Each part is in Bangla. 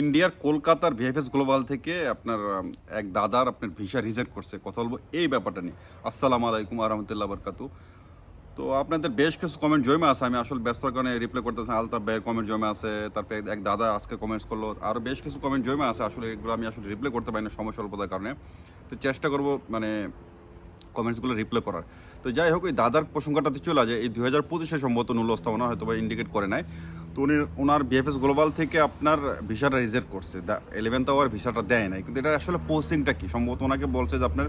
ইন্ডিয়ার কলকাতার ভিএফএস গ্লোবাল থেকে আপনার এক দাদার আপনার ভিসা রিজেক্ট করছে, কথা বলব এই ব্যাপারটা নিয়ে। আসসালামু আলাইকুম আহমতুল্লাহ বরকাতু। তো আপনাদের বেশ কিছু কমেন্ট জমে আছে, আমি আসলে ব্যস্ততার কারণে রিপ্লাই করতেছি আলতাফ ভাইয়ের কমেন্ট জমে আছে, তারপরে এক দাদা আজকে কমেন্টস করল আরও বেশ কিছু কমেন্ট জমে আছে, আসলে এগুলো আমি আসলে রিপ্লাই করতে পারি না সময় স্বল্পতার কারণে। তো চেষ্টা করব মানে কমেন্টসগুলো রিপ্লাই করার। তো যাই হোক, ওই দাদার প্রসঙ্গটাতে চলে যায় এই দু হাজার পঁচিশে সম্ভবত নুল স্থাপনা হয়তো বা ইন্ডিকেট করে নাই। তো উনি ওনার বিএফএস গ্লোবাল থেকে আপনার ভিসাটা রিজেক্ট করছে। দ্য ইলেভেন্থ আওয়ার ভিসাটা দেয় নাই। কিন্তু এটা আসলে পোস্টিংটা কি? সম্ভবত ওনাকে বলছে যে আপনার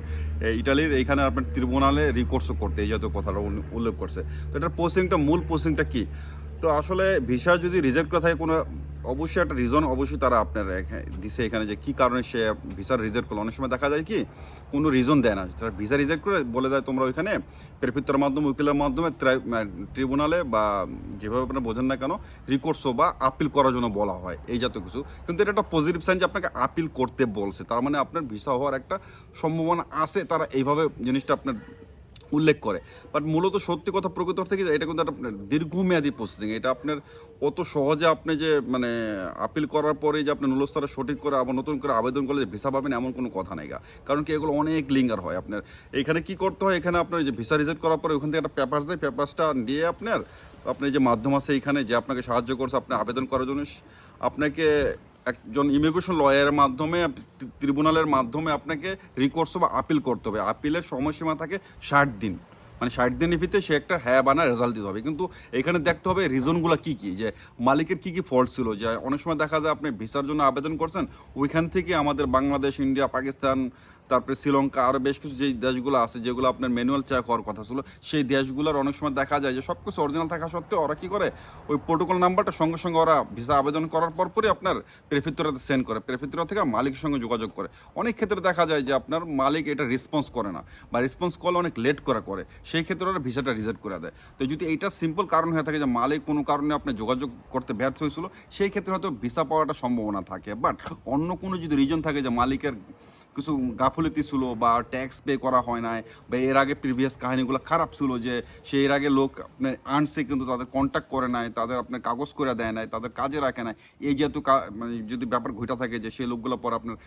ইটালির এইখানে আপনার ত্রিবুনালে রিকোর্সও করতে, এই জাতীয় কথাটা উল্লেখ করছে। তো এটার পোস্টিংটা মূল পোস্টিংটা কি? তো আসলে ভিসা যদি রিজেক্ট করা থাকে কোনো অবশ্যই একটা রিজন অবশ্যই তারা আপনার দিছে এখানে যে কি কারণে সে ভিসা রিজেক্ট করল। অনেক সময় দেখা যায় কি, কোনো রিজন দেয় না। তারা ভিসা রিজেক্ট করে বলে দেয়, তোমরা ওইখানে প্রেফিত্তর মাধ্যমে, উকিলের মাধ্যমে ট্রাই- মানে ট্রিব্যুনালে বা যেভাবে আপনারা বোঝেন না কেন রিকোর্সও বা আপিল করার জন্য বলা হয়। এই জাতীয় কিছু। কিন্তু এটা একটা পজিটিভ সাইন যে আপনাকে আপিল করতে বলছে। তার মানে আপনার ভিসা হওয়ার একটা সম্ভাবনা আছে, তারা এইভাবে জিনিসটা আপনার উল্লেখ করে। বাট মূলত সত্যি কথা প্রকৃত অর্থে এটা কিন্তু একটা দীর্ঘমেয়াদী প্রসেসিং এটা আপনার অত সহজে আপনি যে মানে আপিল করার পরে যে আপনি নুলস্তরে সঠিক করে আবার নতুন করে আবেদন করলে ভিসা পাবেন এমন কোনো কথা নেই গা। কারণ কি এগুলো অনেক লিঙ্গার হয় আপনার। এখানে কি করতে হয়? এখানে আপনার যে ভিসা রিজেক্ট করার পরে ওখান থেকে একটা পেপারস দেয়। পেপারসটা দিয়ে আপনার, আপনি যে মাধ্যম আছে এখানে যে আপনাকে সাহায্য করছে, আপনি আবেদন করার জন্য। আপনাকে একজন ইমিগ্রেশন লয়ারের মাধ্যমে ট্রিব্যুনালের মাধ্যমে আপনাকে রিকোর্স বা আপিল করতে হবে। আপিলের সময়সীমা থাকে ষাট দিন। মানে ষাট দিনের ভিতরে সে একটা হ্যাঁ বানা রেজাল্ট দিতে হবে। কিন্তু এখানে দেখতে হবে রিজনগুলো কী কী? যে মালিকের কী কী ফল্ট ছিল? যে অনেক সময় দেখা যায় আপনি ভিসার জন্য আবেদন করছেন, ওইখান থেকে আমাদের বাংলাদেশ, ইন্ডিয়া, পাকিস্তান তারপরে শ্রীলঙ্কা আরও বেশ কিছু যে দেশগুলো আছে, যেগুলো আপনার ম্যানুয়াল চেক হওয়ার কথা ছিল, সেই দেশগুলোর অনেক সময় দেখা যায় যে সব কিছু অরিজিনাল থাকা সত্ত্বেও ওরা কি করে? ওই প্রোটোকল নাম্বারটা সঙ্গে সঙ্গে ওরা ভিসা আবেদন করার পর পরই আপনার প্রেফিত্তরাতে সেন্ড করে। প্রেফিত্তরা থেকে মালিকের সঙ্গে যোগাযোগ করে। অনেক ক্ষেত্রে দেখা যায় যে আপনার মালিক এটা রেসপন্স করে না বা রেসপন্স করলে অনেক লেট করা করে। সেই ক্ষেত্রে ওরা ভিসাটা রিজেক্ট করে দেয়। তো যদি এইটা সিম্পল কারণ হয়ে থাকে যে মালিক কোনো কারণে আপনি যোগাযোগ করতে ব্যর্থ হয়েছিল, সেই ক্ষেত্রে হয়তো ভিসা পাওয়াটা সম্ভাবনা থাকে। বাট অন্য কোনো যদি রিজন থাকে যে মালিকের কিছু গাফলতি ছিল বা ট্যাক্স পে করা হয় নাই বা এর আগে প্রিভিয়াস কাহিনীগুলো খারাপ ছিল যে সে এর আগে লোক আপনার আনছে কিন্তু তাদের কন্ট্যাক্ট করে নাই, তাদের আপনার কাগজ করে দেয় নাই, তাদের কাজে রাখে নাই। এই যেহেতু মানে যদি ব্যাপার ঘটা থাকে যে সেই লোকগুলো পর আপনার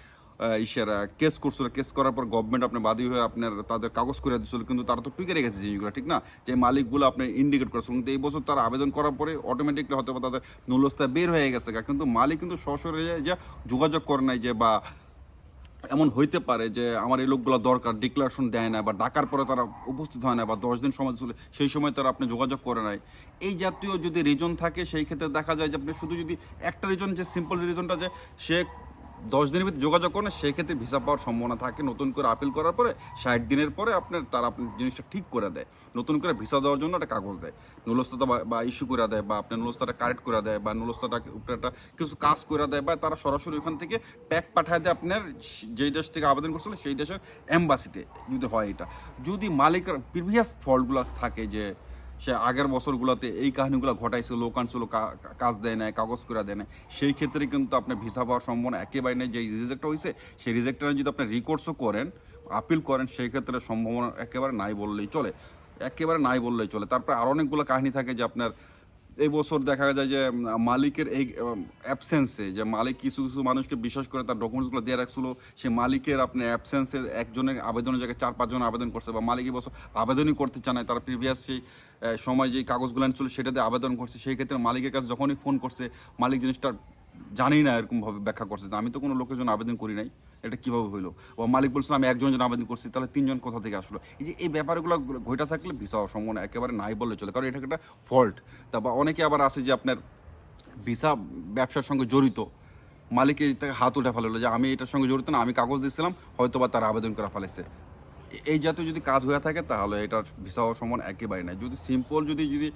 ইসের কেস করছিল কেস করার পর গভর্নমেন্ট আপনার বাদী হয়ে আপনার তাদের কাগজ করে দিচ্ছিল কিন্তু তারা তো টুকে রেখেছে জিনিসগুলো, ঠিক না? যে মালিকগুলো আপনি ইন্ডিকেট করেছিল কিন্তু এই বছর তারা আবেদন করার পরে অটোমেটিকলি হয়তো তাদের নুলস্তা বের হয়ে গেছে কিন্তু মালিক কিন্তু সশরে যে যোগাযোগ করে নাই যে বা এমন হইতে পারে যে আমার এই লোকগুলো দরকার ডিক্লারেশন দেয় না বা ডাকার পরে তারা উপস্থিত হয় না বা দশ দিন সময় চলে, সেই সময় তারা আপনি যোগাযোগ করে নাই এই জাতীয় যদি রিজন থাকে, সেই ক্ষেত্রে দেখা যায় যে আপনি শুধু যদি একটা রিজন যে সিম্পল রিজনটা যে সে দশ দিনের ভিতরে যোগাযোগ করেন সেই ক্ষেত্রে ভিসা পাওয়ার সম্ভাবনা থাকে। নতুন করে আপিল করার পরে ষাট দিনের পরে আপনার তারা আপনার জিনিসটা ঠিক করে দেয়। নতুন করে ভিসা দেওয়ার জন্য একটা কাগজ দেয়। নুলস্তাটা বা- ইস্যু করে দেয় বা আপনার নুলস্তাটা কারেক্ট করে দেয় বা নুলস্তাটা উপরে একটা কিছু কাজ করে দেয় বা তারা সরাসরি ওখান থেকে প্যাক পাঠায় দেয় আপনার, যেই দেশ থেকে আবেদন করছিল সেই দেশের এম্বাসিতে যদি হয় এটা। যদি মালিকের প্রিভিয়াস ফল্টগুলো থাকে যে সে আগের বছরগুলোতে এই কাহিনিগুলো ঘটাইছে, লোক আনছিল, কা- কা- কাজ দেয় নেয় কাগজ করে দেয় না সেই ক্ষেত্রে কিন্তু আপনার ভিসা পাওয়ার সম্ভাবনা একেবারে নেই। যে রিজেক্ট হয়েছে সেই রিজেক্টটা যদি আপনি রিকোর্সও করেন আপিল করেন, সেই ক্ষেত্রে সম্ভাবনা একেবারে নাই বললেই চলে। একেবারে নাই বললেই চলে। তারপরে আরও অনেকগুলো কাহিনী থাকে যে আপনার এই বছর দেখা যায় যে মালিকের এই অ্যাবসেন্সে যে মালিক কিছু কিছু মানুষকে বিশ্বাস করে তার ডকুমেন্টসগুলো দিয়ে রাখছিল, সে মালিকের আপনি অ্যাবসেন্সে একজনের আবেদনের জায়গায় চার, পাঁচজন আবেদন করছে বা মালিক এই বছর আবেদনই করতে চায় না তারা প্রিভিয়াস সেই সময় যে কাগজগুলো ছিল সেটাতে আবেদন করছে, সেই ক্ষেত্রে মালিকের কাছে যখনই ফোন করছে, মালিক জিনিসটা জানি না এরকমভাবে ব্যাখ্যা করছে আমি তো কোনো লোকের জন্য আবেদন করি নাই, এটা কীভাবে হইল? ও মালিক বলছিল, আমি একজনের জন্য আবেদন করছি। তাহলে তিনজন কোথা থেকে আসলো? এই যে এই ব্যাপারগুলো ঘটা থাকলে ভিসা হওয়ার একেবারে নাই বললে চলে, কারণ এটা একটা ফল্ট। তারপর অনেকে আবার আছে যে আপনার ভিসা ব্যবসার সঙ্গে জড়িত। মালিকের হাত উঠে ফেলো যে আমি এটার সঙ্গে জড়িত না, আমি কাগজ দিয়েছিলাম হয়তো বা তারা আবেদন করা ফেলেছে। এই জাতীয় যদি কাজ হয়ে থাকে, তাহলে এটার ভিসা হওয়ার সম্ভাবনা একেবারে নাই। যদি সিম্পল যদি যদি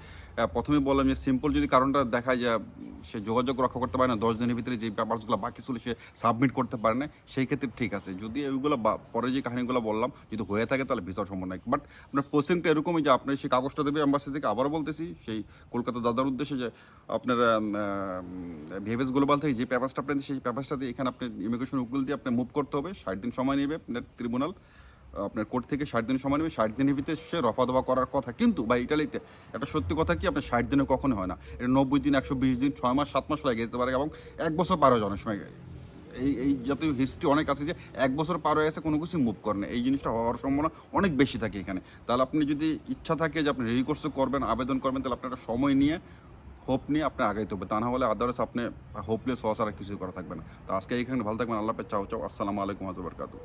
প্রথমে বললাম যে সিম্পল যদি কারণটা দেখায় যে, সে যোগাযোগ রক্ষা করতে পারে না, দশ দিনের ভিতরে যে পেপারসগুলো বাকি ছিল সে সাবমিট করতে পারে না, সেই ক্ষেত্রে ঠিক আছে। যদি এইগুলো বা- পরে যে কাহিনীগুলো বললাম, যদি হয়ে থাকে তাহলে ভিসা হওয়ার সম্ভাবনা বাট আপনার পোস্টিংটা এরকমই যে আপনি সেই কাগজটা দেবে অ্যাম্বাসি থেকে, আবারও বলতেছি, সেই কলকাতা দাদার উদ্দেশ্যে যে আপনার ভিএভএস গ্লোবাল থেকে যে পেপারসটা আপনি, সেই পেপারসটা দিয়ে এখানে আপনি ইমিগ্রেশন উকিল দিয়ে আপনি মুভ করতে হবে। ষাট দিন সময় নেবে আপনার ট্রিব্যুনাল আপনার কোর্ট থেকে ষাট দিনের সময় নেবে, ষাট দিনের ভিতরে সে রফা দফা করার কথা। কিন্তু বা ইটালিতে একটা সত্যি কথা কি, আপনার ষাট দিনে কখনো হয় না। এটা নব্বই দিন, একশো বিশ দিন, ছয় মাস, সাত মাস লাগে, যেতে পারে, এবং এক বছর পার হয়ে অনেক সময়। এই এই জাতীয় হিস্ট্রি অনেক আছে যে এক বছর পার হয়ে গেছে, কোনো কিছু মুভ করে না। এই জিনিসটা হওয়ার সম্ভাবনা অনেক বেশি থাকে এখানে। তাহলে আপনি যদি ইচ্ছা থাকে যে আপনি রিকোর্স করবেন, আবেদন করবেন, তাহলে আপনার একটা সময় নিয়ে হোপ নিয়ে আপনি আগাইতে হবে তা না হলে আদারস আপনি হোপলেস হওয়া ছাড়া কিছু করা থাকবে না। তো আজকে এইখানে ভালো থাকবেন, আল্লাহ চাও চাও, আসসালামু আলাইকুম আজবারকাতু